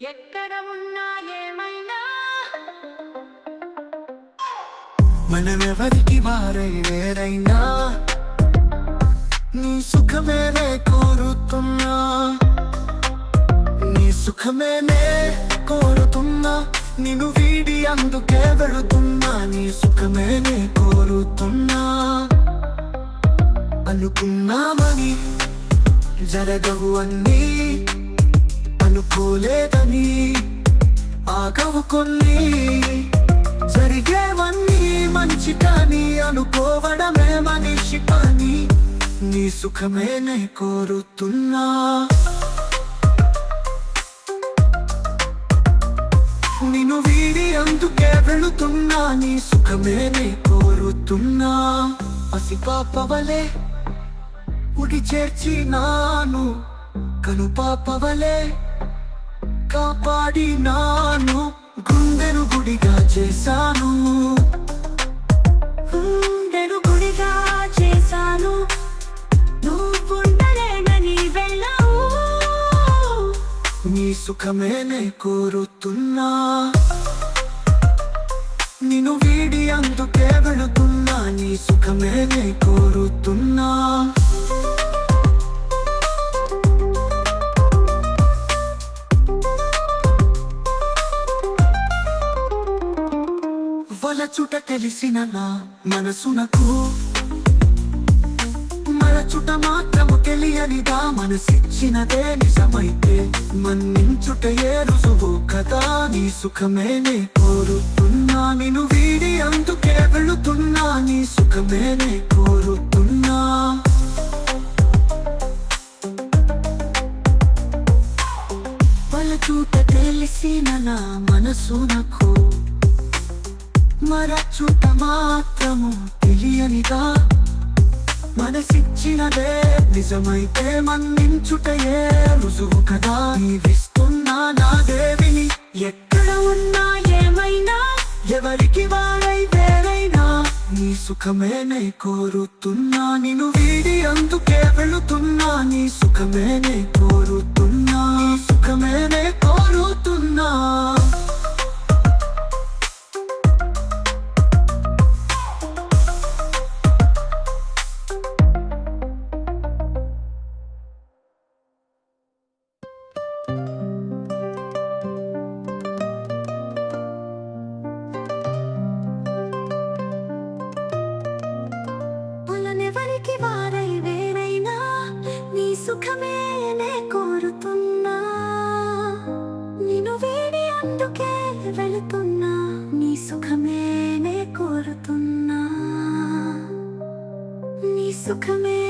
ఎక్కడ ఉన్నా ఏమైనా. మనమెవరికి వారై వేరైనా నీ సుఖమేనే కోరుతున్నా. నీ సుఖమేనే కోరుతున్నా. నిన్ను వీడి అందుకే వెళుతున్నా. నీ సుఖమేనే కోరుతున్నా. అనుకున్నామని జరగవు అన్నీ. అనుకోలేదని ఆగవు కొన్ని జరిగేవన్నీ మంచి కానీ అనుకోవడమే మనిషి పని. నీ సుఖమేనే కోరుతున్నా. నిన్ను వీడి అందుకే వెళుతున్నా నీ సుఖమేనే కోరుతున్నా. పసి పాపవలే ఉడి చేర్చినాను కను పాపవలే కాపాడినాను గుండెను గుడిగా చేశాను. గుండెను గుడిగా చేశాను. నువ్వుండలేనని వెళ్ళావు. నీ సుఖమేనే కోరుతున్నా. నిన్ను వీడి అందుకే వెళుతున్నా నీ సుఖమేనే కోరుతున్నా. మరచుట తెలిసిన నా మనసునకు. మరచుట మాత్రము తెలియనిదా మనసిచ్చినదే నిజమైతే. మన్నించుట ఏ రుజువు కదా నీ సుఖమేనే కోరుతున్నా. నిన్ను వీడి అందుకే వెళుతున్నా నీ సుఖమేనే కోరుతున్నా. వలచుట తెలిసిన నా మనసునకు. మరచుట మాత్రము తెలియనిదా? మనసిచ్చినదే నిజమైతే మన్నించుటయే రుజువు కదా. నీవిస్తున్నా నా దేవిని. ఎక్కడ ఉన్నా ఏమైనా ఎవరికి వారై వేరైనా నీ సుఖమేనే కోరుతున్నా. నిన్ను వీడి అందుకే వెళుతున్నా. నీ సుఖమేనే కోరుతున్నా. సుఖమే సుఖమేనే కోరుతున్నా. సుఖమేనే కోరుతున్నా నీ సుఖమే